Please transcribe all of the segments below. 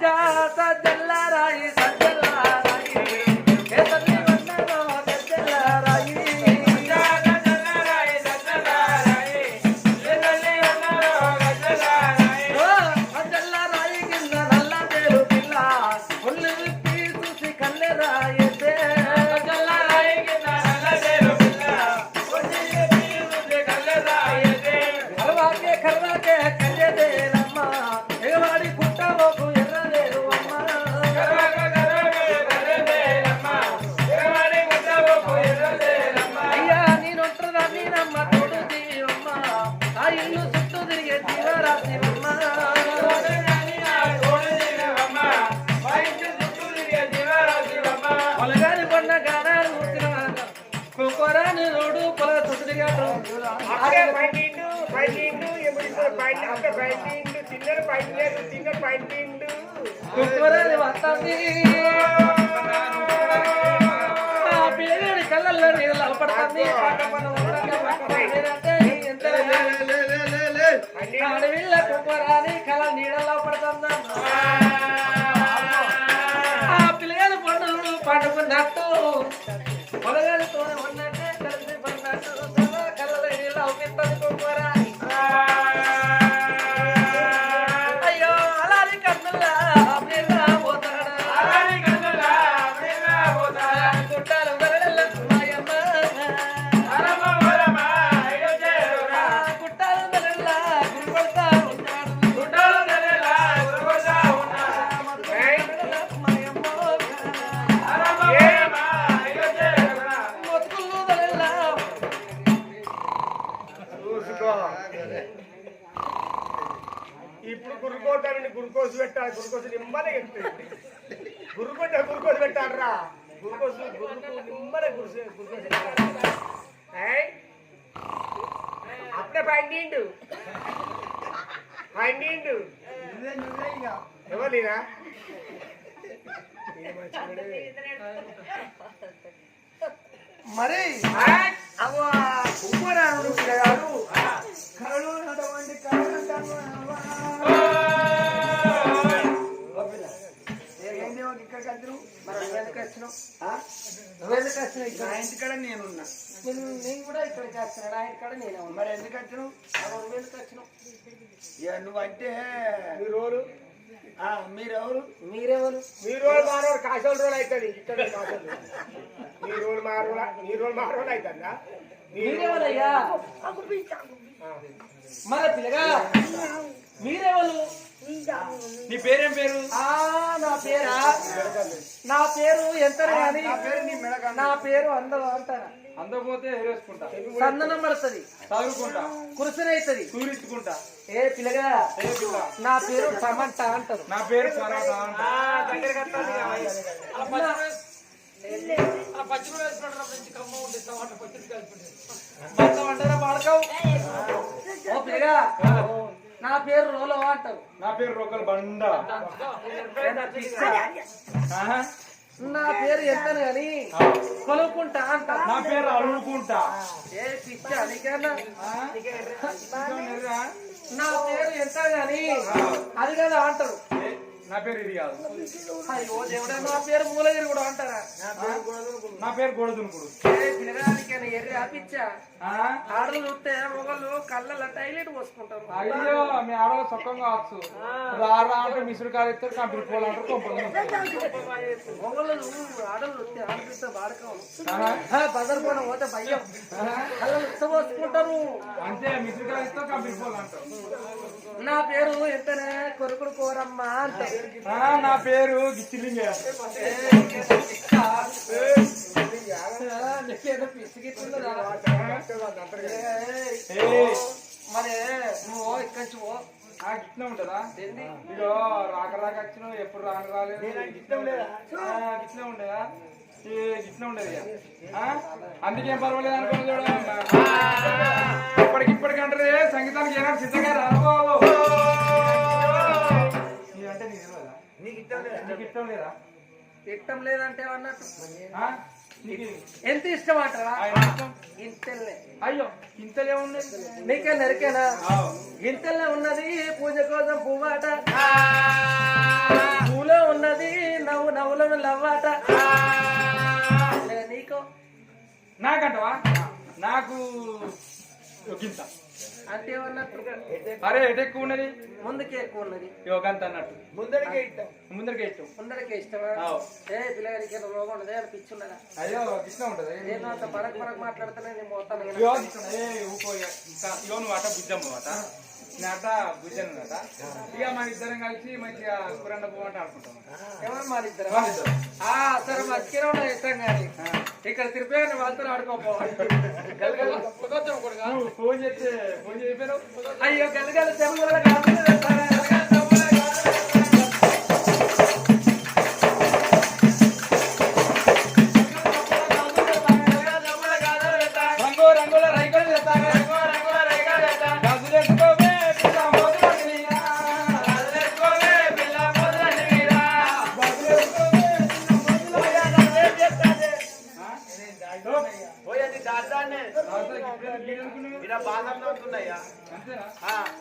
God. అడవిల్ల కుక్కరాని కళ నీడలో పడుతుందమ్మా ఆ పిల్లగాడి పండుగలు పండుకున్నట్టు గురుకోసు పెట్టాలరా గురుకోసు గురుకు నిమ్మలే గురుసు గురుకోసు పెట్టాలి. ఏయ్? అప్పుడే పండిండు పండిండు ఎవరినా మరి అవ్వ కుమ్మరాడు గారు కళ్ళు నేనున్నా. నేను నేను కూడా ఇక్కడికి వచ్చినాడు ఆయన ఇక్కడ నేనే మరి ఎందుకు వచ్చినావు? అవ్వ నువ్వెందుకు వచ్చినావు? నువ్వంటే మీ రోలు ఆ, మీరెవరు? మీరెవరు? మీ రోల్ మారోడు కాసోలు రోల్ అవుతుంది ఇక్కడ మీ రోల్. మారోల మీ రోల్ మారోలు అవుతుందా మీరెవరయ్యా? మన పిల్లగా? మీరెవరు? నీ పేరేం పేరు? ఆ నా పేరా? నా పేరు ఎంత కానీ నా పేరు నీ మెడక నా పేరు అందరూ అంటారా? అందకపోతే ఎరేసుకుంటా సందనం పడుతుంది చదువుకుంటా. కురుసనైతుంది. తూరించుకుంటా ఏ పిల్లగా? ఏ పిల్ల? నా పేరు టమంట అంటారు. నా పేరు స్వరాట మొత్తం అంటారా పాడకవు ఓ పిల్లగా నా పేరు రోలో అంటారు నా పేరు రొక్కల బండ. నా పేరు ఎంతను గాని కొలుకుంటా అంటారు నా పేరు అడుగుకుంటా ఏ పిచ్చ నీకన్నా? నా పేరు ఎంత గాని అది కదా అంటారు. ఏ, నా పేరు ఇది కాదు. అయ్యో దేవుడా నా పేరు మూలగిరి కూడా అంటారా? నా పేరు గొడదునుకుడు. పిల్లగానికైనా ఎర్రి ఆపిచ్చా? ఆడలు చూస్తే మొగలు కళ్ళల్లో టైలెట్ పోసుకుంటారు. అయ్యో మీ ఆడవాళ్ళు సొక్కం కావచ్చు. రారా అంటే మిసుడు కాదు ఇస్తారు కంపెనీ పోవాలంటారు కొంపలు మొగలు ఆడలు చూస్తే ఆడిపిస్తే వాడకం ఆహా. బజర్పోవడం పోతే భయం. ఉచ్చబోసుకుంటారు అంతే మిసుడు కాదు ఇస్తారు కంపెనీ పోవాలంటారు నా పేరు ఎంతనే కొరుకుడు కోరమ్మ అంటే నా పేరు గిచ్చిలింగే మరి నువ్వు ఇక్కడి నుంచి పో. గిట్ల ఉంటుందా? ఇగో రాక రాక వచ్చినావు ఎప్పుడు రాను రాలేదు. గిట్ల ఉండేదా? గిట్ల ఉండేదా? గిట్ల ఉండేది? అందుకేం పర్వాలేదు అనుకోని చూడ. ఇప్పటికి ఇప్పటికంటే సంగీతానికి ఏమైనా సిద్ధంగా రాబాబు అంటే నీకు తెలియదా నీకు ఇష్టం లేదా? నీకు ఇష్టం లేదా? ఇష్టం లేదంటే అన్నట్టు ఆ? నీకు ఎంత ఇష్టం అంటారా ఇంతలే. అయ్యో ఇంతలే ఉంది నీకే నరికేనా. ఇంతలే ఉన్నది పూజ కోసం పువ్వాట. ఆ. మన లవ్వాట. లే, నీకు? నాకంటవా? నాకు ఒక గింత. అంటే అరే ఎటు ఎక్కువ ఉన్నది? ముందుకే ఎక్కువ ఉన్నది. ఇగో గంత అన్నట్టు. ముందడికే ఇట్టాం. ముందరికి ఇష్టం ముందరకే ఇష్టమా. ఏ పిల్లగానికి ఏదో రోగం ఉన్నది? అని పిచ్చున్నదా అయ్యో ఇష్టం ఉంటది? నేను అంత పరక్ పరక్ మాట్లాడుతున్నా నేను మొత్తం ఇగో ఇష్టం. నువ్వు అట బుజ్జమ్మ అట. నేను అట బుజ్జను అట. ఇక మన ఇద్దరం కలిసి మంచిగా కురండ పువ్వు ఆడుకుంటాం. ఎవరు మారిద్దరు? వాళ్ళిద్దరు. ఆ సరే ఉన్నా ఇష్టం కానీ. ఇక్కడ తిరిపే నువ్వు వెళ్తాను ఆడుకోపోవాలి ఫోన్ చేస్తే ఫోన్ చేయిపోయావు అయ్యో గెలగల చెమగల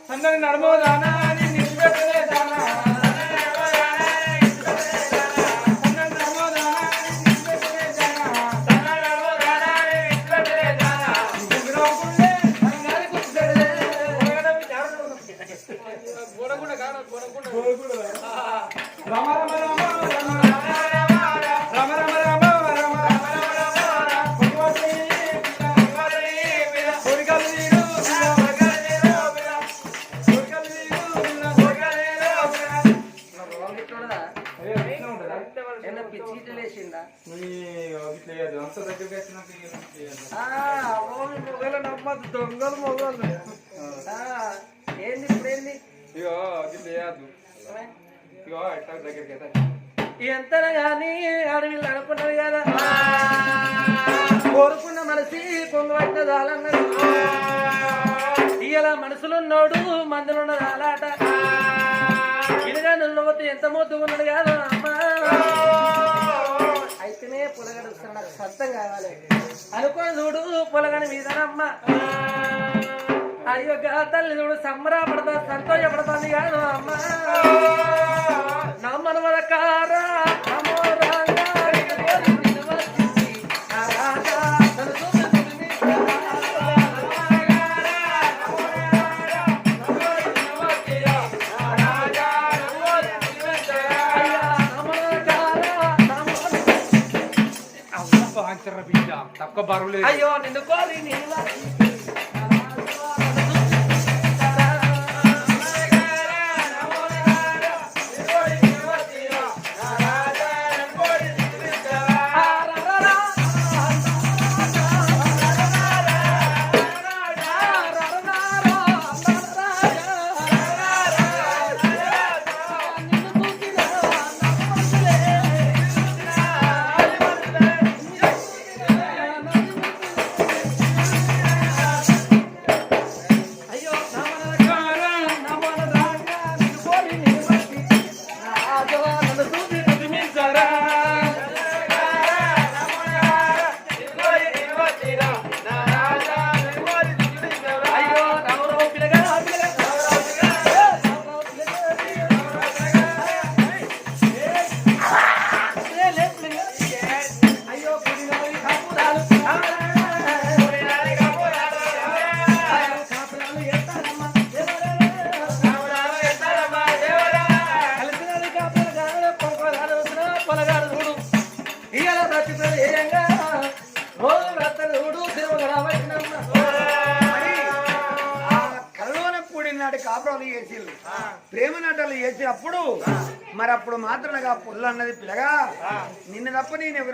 సన్నని నడమోదానా అని నిలబెట్టలేదానా మొగలు నమ్మద్దు దొంగలు మొగలు ఆ, ఏంది ఇప్పుడు ఏంది? ఇగో ఇట్లా చేయద్దు ఇగో ఇట్లా దగ్గరికి అయితే. ఎంత గాని అడవిలు అనుకున్నది కదా. కోరుకున్న మనసి పొంగబట్టిన చాలన్నది ఇయ్యాల మనసులున్నోడు మందులున్న చాలాట ఇదిగా నువ్వు ఎంత మొద్దు ఉన్నాడు కాదు అమ్మా. పొలగడు వస్తాడు నాకు సొంతం కావాలి. అనుకో చూడు పొలగని మీదనమ్మ. అయ్యో తల్లి చూడు సంబరపడతా సంతోషపడతాను కాదు అమ్మ. నమ్మను వరకారా కార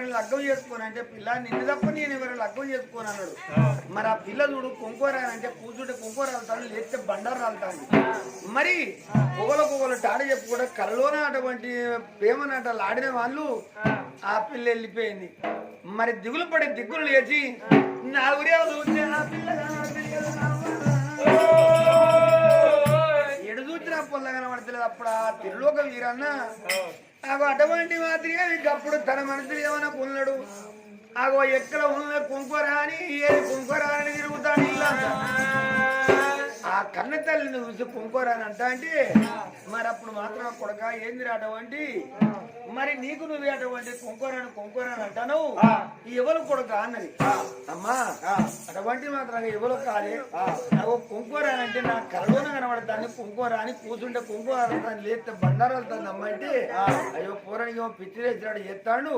ఎవరిని లగ్గం చేసుకోను అంటే పిల్ల నిన్ను తప్ప నేను ఎవరిని లగ్గం చేసుకోను అన్నాడు. మరి ఆ పిల్ల చూడు అంటే కూర్చుంటే కొంకోర వెళ్తాడు లేస్తే బండారు వెళ్తాడు మరి పొగల పొగలు టాడ చెప్పు కూడా కలలోన అటువంటి ప్రేమనాట లాడిన ఆడిన వాళ్ళు ఆ పిల్ల వెళ్ళిపోయింది. మరి దిగులు పడే దిగులు లేచి నా ఊరే నా పిల్లగా ఎడు చూసిన పొల్ల కనబడతలేదు అప్పుడు ఆ తిరులోక వీరన్న. నాకు అటువంటి మాదిరిగా అప్పుడు తన మనసులో ఏమైనా పొల్లడు ఆగో ఎక్కడ ఉన్న కుంకురా అని ఏది కుంకురా అని తిరుగుతాడు ఇలా. ఆ కన్న తల్లిని చూసి కుంకోరాని అంట అంటే మరి అప్పుడు మాత్రం కొడక ఏంది అటువంటి మరి నీకు నువ్వు అటువంటి కుంకోరాని కుంకోరాని అంటాను ఎవరు కొడక అన్నది. అమ్మా అటువంటి మాత్రం ఎవరు కాదే. నాకు కుంకోరాని అంటే నా కలలోన కనబడతాను కుంకోరాని కూర్చుంటే కుంకోరాని లేస్తే బండారు వెళ్తాను అమ్మ అంటే అయ్యో పూరానికి పిచ్చి వేసినాడు చేస్తాడు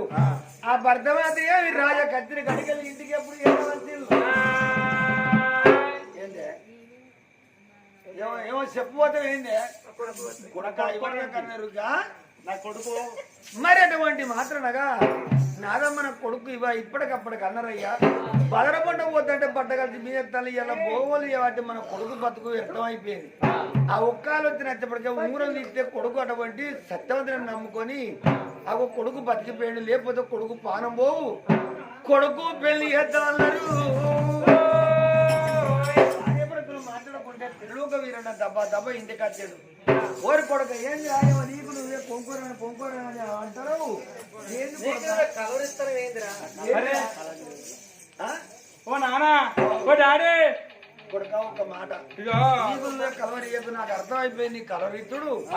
ఆ. భర్త మాత్రమే రాజా కత్తిరి కడికలు ఇంటికి ఎప్పుడు వెళ్ళవలసి ఏమో ఏమో చెప్పబోతే ఏంది? కొడక కన్నారుగా నా కొడుకు. మరి అటువంటి మాత్రనగా నాదమ్మ నా కొడుకు ఇవ ఇప్పటికప్పటికి అన్నారయ్యా. బదర పంట పోతుంటే పట్ట కలిసి మీ ఎత్తాలి ఇలా బోగోలు ఇవ్వబట్టి మన కొడుకు బతుకు వ్యర్థమైపోయింది. ఆ ఒక్కాలు వచ్చిన వచ్చేప్పటికే ఉంగురం తీస్తే కొడుకు అటువంటి సత్యవంతుని నమ్ముకొని ఆ కొడుకు బతికిపోయాడు లేకపోతే కొడుకు పానం పోవు. కొడుకు పెళ్ళి చేద్దామన్నారు. తిరులోక వీరన్న దబ్బా దబ్బా ఇంటికి వచ్చాడు ఓరి కొడుక ఏంది ఆయన నీకు నువ్వే పొంకూరని పొంకూరని అంటారు. ఏంది కొడుకా? కలవరిస్తాను ఏందిరా? అరే. ఆ? ఓ నానా ఓ డాడీ. కొడుక ఒక మాట. కలవరి నాకు అర్థమైపోయింది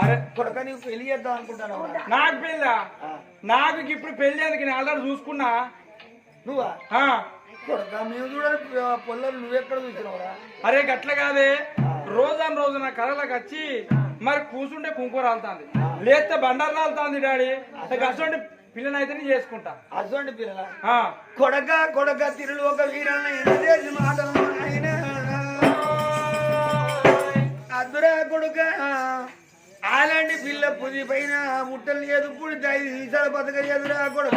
అరే. కొడుక నీకు పెళ్ళి చేద్దాం అనుకుంటాను నాకు పెళ్ళ? నాకు ఇప్పుడు పెళ్ళి అందుకు నేను ఆల్రెడీ చూసుకున్నా. నువ్వా? కొడుక మేము చూడని పొల్లలు నువ్వెక్కడ చూసినావురా? అరే గట్ల కాదే. రోజాన్ రోజు నా కళలకు వచ్చి మరి కూర్చుంటే కుంకుమ రాలుతాంది. లేస్తే బండారు రాలుతాంది డాడీ. అటువంటి పిల్లని అయితే చేసుకుంటా. అటువంటి పిల్లల? కొడక కొడక మాటలు ఆయన. అద్దురా కొడుక అలాంటి పిల్ల పుది పైన ముట్టలు లేదు పుడితే ఐదు నిమిషాలు బతక ఎదురా కొడుక.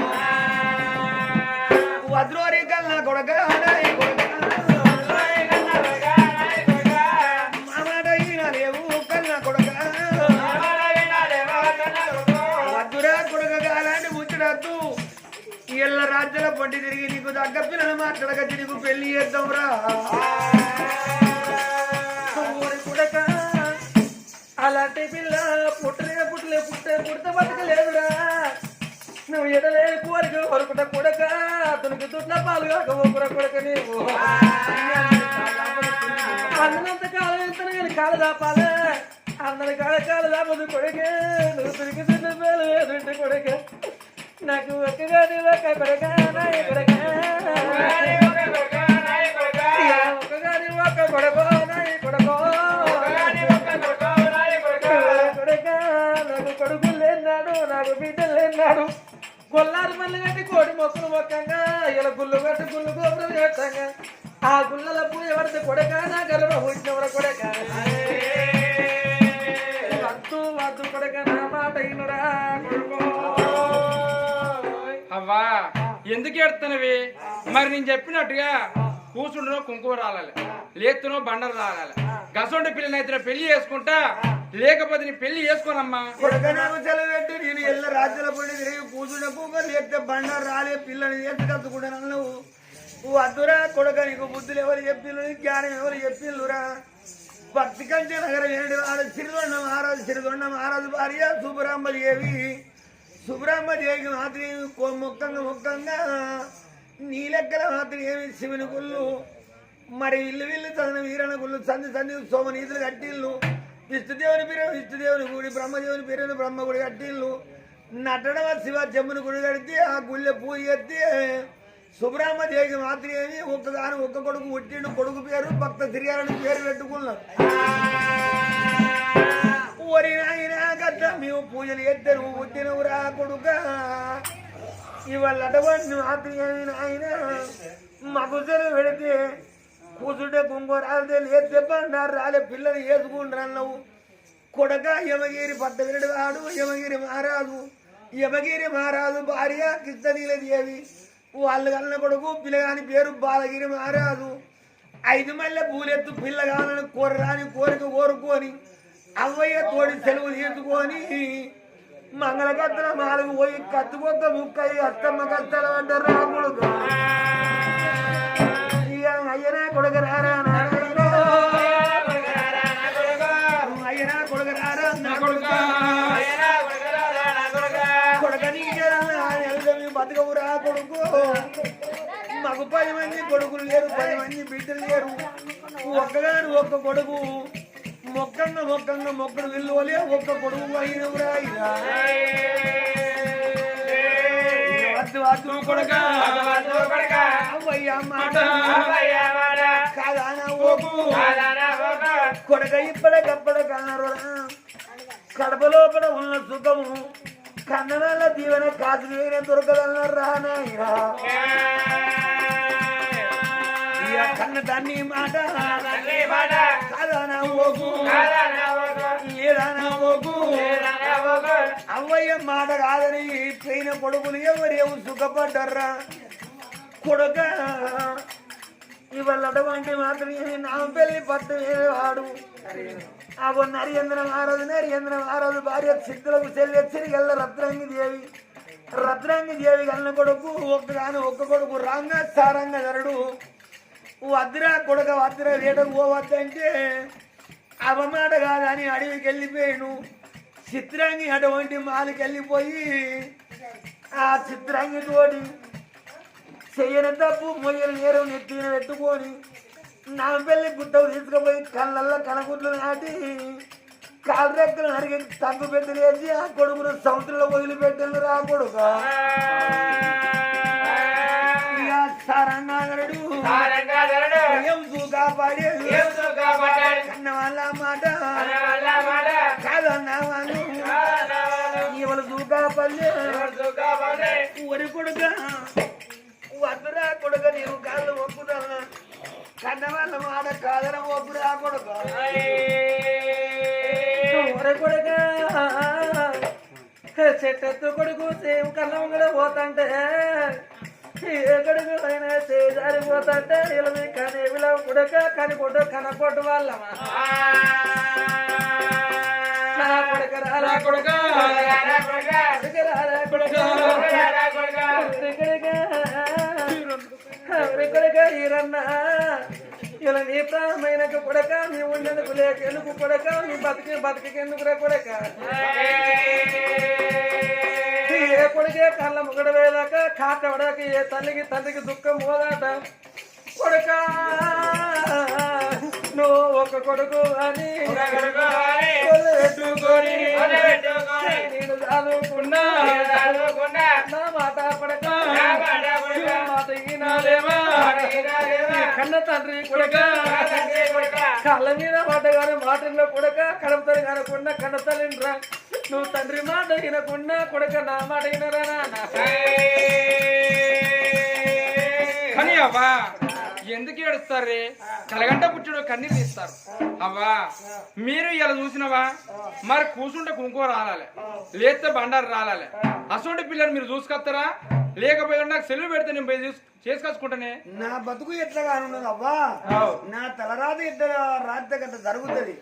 వద్రోరి కల్లా కొడక. రాజ్యాల తిరిగి నీకు తగ్గ పిల్లలు మాట్లాడగచ్చి నీకు పెళ్ళి చేద్దాంరా. రా కుడక అలాంటి పిల్ల పుట్టలే పుట్టలే పుట్టే పుడితే బతకలేదురా నువ్వు ఎడలే కోరిక కొరకుట కొడక అతనికి దుట్ల పాలు కాక ఒకర కొడక నీవు. అన్నంత కాలం వెళ్తాను కానీ కాలు దాపాలే. అందరి కాల కాలు దాపదు కొడకే నువ్వు తిరిగి తిన్న పేలు ఏదంటే కొడక. నాకు కొడక నాయ కొడక? ఒక్కగాని ఒక్క కొడకో నాయ కొడకో? కొడక? నాకు కొడుకు లేనాడు నాకు బిడ్డలు లేనాడు. గొల్లారు మళ్ళీ కట్టి కోడి మొక్కలు మొక్కంగా ఇలా గుళ్ళు కట్టి గుళ్ళు గోపురం కట్టంగా. ఆ గుళ్ళల పూజ పడితే కొడక నా గర్భ పుట్టినవర కొడక వద్దు వద్దు కొడక నా మాట ఇనురా కొడుకో. అవ్వా? ఎందుకు ఎడుతున్నవి మరి నేను చెప్పినట్టుగా కూర్చుండనో కుంకుమ రాలాలి లేతునో బండలు రాలాలి. గసొంటి పిల్లని అయితే పెళ్ళి చేసుకుంటా లేకపోతే నీ పెళ్ళి చేసుకోనమ్మా. కొడక నేను ఎల్ల రాజ్యాల పండి తిరిగి కూర్చుండే పూకలు ఎత్తే బండారు రాలే పిల్లని ఎత్తి కత్తుకుంటాను నువ్వు నువ్వు అద్దురా కొడక నీకు బుద్ధులు ఎవరు చెప్పిల్లు జ్ఞానం ఎవరు చెప్పిల్లురా. భక్తి కంటే నగరం ఏంటి వాడు సిరిదొండ మహారాజు సిరిదొండ మహారాజు భార్య సుబ్బరాంబ ఏవి? సుబ్రహ్మ దేవికి మాత్రం ఏమి కో- ముక్కంగా నీ లెక్కల మాత్రం ఏమి శివుని గుళ్ళు మరి ఇల్లు విల్లు తన వీరణ గుళ్ళు సంధి సంధి సోమనీతులు కట్టిల్లు. విష్ణుదేవుని పేరు విష్ణుదేవుని గుడి బ్రహ్మదేవుని పేరు బ్రహ్మ గుడి కట్టిల్లు. నటన శివ జమ్ముని గుడి కడితే ఆ గుళ్ళె పూజ ఎత్తి సుబ్రహ్మ దేవికి మాత్రం ఏమి ఒక్కదాని ఒక్క కొడుకు పుట్టిండు కొడుకు పేరు భక్త తిరిగారని పేరు పెట్టుకున్నారు. ఓరి నాయన మేము పూజలు ఎద్దరు పుట్టినవురా కొడుక. ఇవాళ అటువంటి మాత్రం ఏమి నాయన? పెడితే కూసుంటే కుంకురాలతే లేతే బండారు రాలే పిల్లలు వేసుకుంటారు నువ్వు కొడక యమగిరి పట్ట వాడు యమగిరి మహారాజు. యమగిరి మహారాజు భార్య కృష్ణనీల దేవి వాళ్ళు కన్న కొడుకు పిల్లగాని పేరు బాలగిరి మహారాజు. ఐదు మల్లె పూలెత్తు పిల్లగాలని కోరరాని కోరిక కోరుకొని అవ్వయ్య తోడి సెలవు తీసుకొని మంగళకత్తల మాలకు పోయి కత్తుకొక్క ముక్కయి అత్తమ్మ కత్తలు అంటే రాముడు ఇక అయ్యనా కొడుకు రారా అయ్యనా కొడుక రారా నా కొడుక. కొడుక నీకే బతకవురా కొడుకు. మాకు పది మంది కొడుకులు లేరు పది మంది బిడ్డలు లేరు. ఒక్కగారు ఒక్క కొడుకు. మొక్కన్న మొక్కన్న మొక్కడు వెళ్ళువలే ఒక్క కొడుకు అయినవురా అయినా మాట. కాదానా ఓకు. కొడక ఇప్పటికప్పడ కన్నారు కడప లోపల ఉన్న సుఖము కన్నడాల దీవెన కాసు వేయన దొరకదన్నారు రానాయనా కన్న మాట. ఓకు అవ్వయ్య మాట కాదని పోయిన కొడుకులు ఎవరేమో సుఖపడ్డర్రా? కొడుక ఇవాళ అటువంటి మాత్రం నా పెళ్ళి పట్టు వాడు అగో నరేంద్ర మహారాజు నరేంద్ర మహారాజు భార్య చిత్తులకు చెల్లి చిరిగల్ల రత్నంగి దేవి. రత్నంగి దేవి కన్న కొడుకు ఒక్కగాను ఒక్క కొడుకు రాంగ సారంగ ధరుడు వద్దురా కొడుక వద్దురా వేటకు పోవద్దంటే అవమాట కాదని అడవికి వెళ్ళిపోయాను చిత్రాంగి అటువంటి మాలికి వెళ్ళిపోయి ఆ చిత్రాంగి తోటి చెయ్యని తప్పు మొయ్యలు నేరం నెత్తిన పెట్టుకొని నా పెళ్ళి గుట్టకు తీసుకుపోయి కళ్ళల్లో కనగుడ్లు నాటి కాలు రెక్కలు నరిగి తగ్గు పెట్టలేసి ఆ కొడుకును సముద్రంలో వదిలిపెట్టాను రా కొడుక. ఇక సారంగాగరుడు ఏం కాపాడి కన్న వాళ్ళ మాట కాదన్నా వాళ్ళు ఇవాళ దూకాపల్లి ఒరి కొడుక. వద్దురా కొడుక నీవు కాళ్ళు ఒప్పుదా కన్న వాళ్ళ మాట కాదన ఒప్పురా కొడుక. ఒరే కొడుక. చెట్టెత్తు కొడుకు సేమ్ కన్నం కూడా పోతంటే. ఏ కొడుకు అయినా చేజారిపోతుంటే నిలవి కానీ విలవ కొడుక కని కొట్టు కనకొట్టు వాళ్ళమా? నా కొడుక రారా కొడుక ఈరన్నా. ఇలా నీ ప్రాణమైన కొడక నీ ఉండేందుకు లేక ఎందుకు కొడక నీ బతికి బతికి ఎందుకు రా కొడక ఏ కొడుకే కళ్ళ ముగడ వేదాక కాటవడాక ఏ తల్లికి తండ్రికి దుఃఖం పోదాట? కొడుక నువ్వు ఒక కొడుకు అని నేను చదువుకున్నా నా మాట పడక కన్న తండ్రి కొడుక కళ్ళ మీద మాట కానీ మాటల్లో కొడక కడపతలు కానకుండా కన్న తల్లిరా నువ్వు తండ్రి మాట వినకుండా కొడక నా మాట వినరా నాన్న కానీ అవ్వా ఎందుకు ఏడుస్తారే? కలగంట పుట్టుడు కన్నీరు తీస్తారు. అవ్వా మీరు ఇలా చూసినవా? మరి కూర్చుంటే కుంకుమ రాలాలి లేస్తే బండారు రాలాలి. అసోంటి పిల్లలు మీరు చూసుకొస్తారా? లేకపోతే నాకు సెలవు పెడితే నేను పోయి చూసు- చేసుకొచ్చుకుంటానే. నా బతుకు ఎట్లా కానున్నది అవ్వా? అవు. నా తలరాత ఎట్లా రాత్రి గట్ట జరుగుతుంది.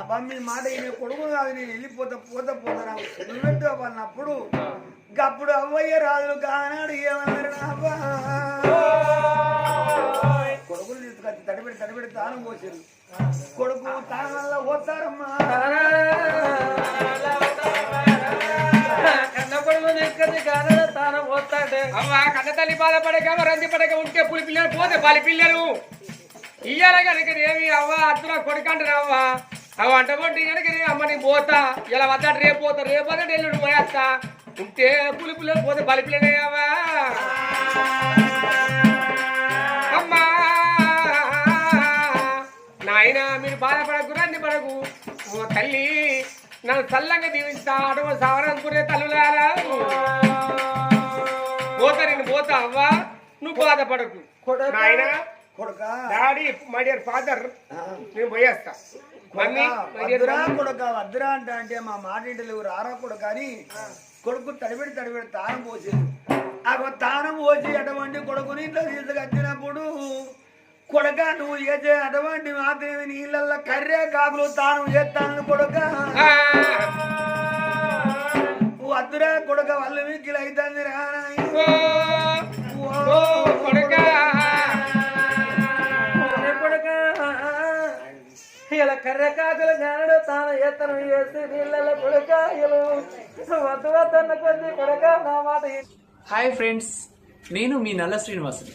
అబ్బా మీ మాట ఈయన కొడుకు కాదు నేను వెళ్ళిపోతా పోతా పోతా నాకు సెలవు పెట్టు అవ్వ అన్నప్పుడు? గప్పుడు అవ్వయ్య రాజులు కానాడు ఏమన్నారు నా తడిపెడి తడిపెడి తాను పోసారు. కొడుకు తానల్లా పోతారమ్మా అవ్వా కన్న తల్లి బాధపడక రంది పడక ఉంటే పులి పిల్లలు పోతే పాలి పిల్లలు. ఇయ్యాల కనుక ఏమి అవ్వ అత్తున కొడుకంటారు అవ్వ? అవ్వ అంట కొట్టి కనుక నేను అమ్మని పోతా. ఇలా వద్దాడు రేపు పోతా రేపు వద్దాడు ఎల్లుండి పోయేస్తా. ఉంటే పులి పిల్లలు పోతే బలి పిల్లలే అవ్వా. నాయన మీరు బాధపడకు రండి పడకు. ఓ తల్లి నన్ను చల్లంగా దీవించా అడవ సావరానుకునే తల్లులారా. పోతా నేను పోతా అవ్వా. నువ్వు బాధపడకు. కొడుక నాయన కొడుక. డాడీ మై డియర్ ఫాదర్ నేను పోయేస్తా. కొడుక వద్దురా అంట అంటే మా మాట ఇంటలేవు రారా కొడుక అని కొడుకు తడిపెడి తడిపెడి తానం పోసేది. ఆ తానం పోసి అటువంటి కొడుకుని ఇంట్లో తీసుకొచ్చినప్పుడు కొడక నువ్వు చేసే అటువంటి మాత్రమే నీళ్ళల్లో కర్రే కాకులు తానం చేస్తాను కొడుక. వద్దురా కొడుక వాళ్ళు మీకు అవుతుంది ఇలా కర్రె కాకులు కానడు తాను ఎత్తనం వేసి నీళ్ళ కొడుక. ఇలా వద్దు వద్దన్న కొద్ది కొడుక నా మాట. హాయ్ ఫ్రెండ్స్ నేను మీ నల్ల శ్రీనివాసుని.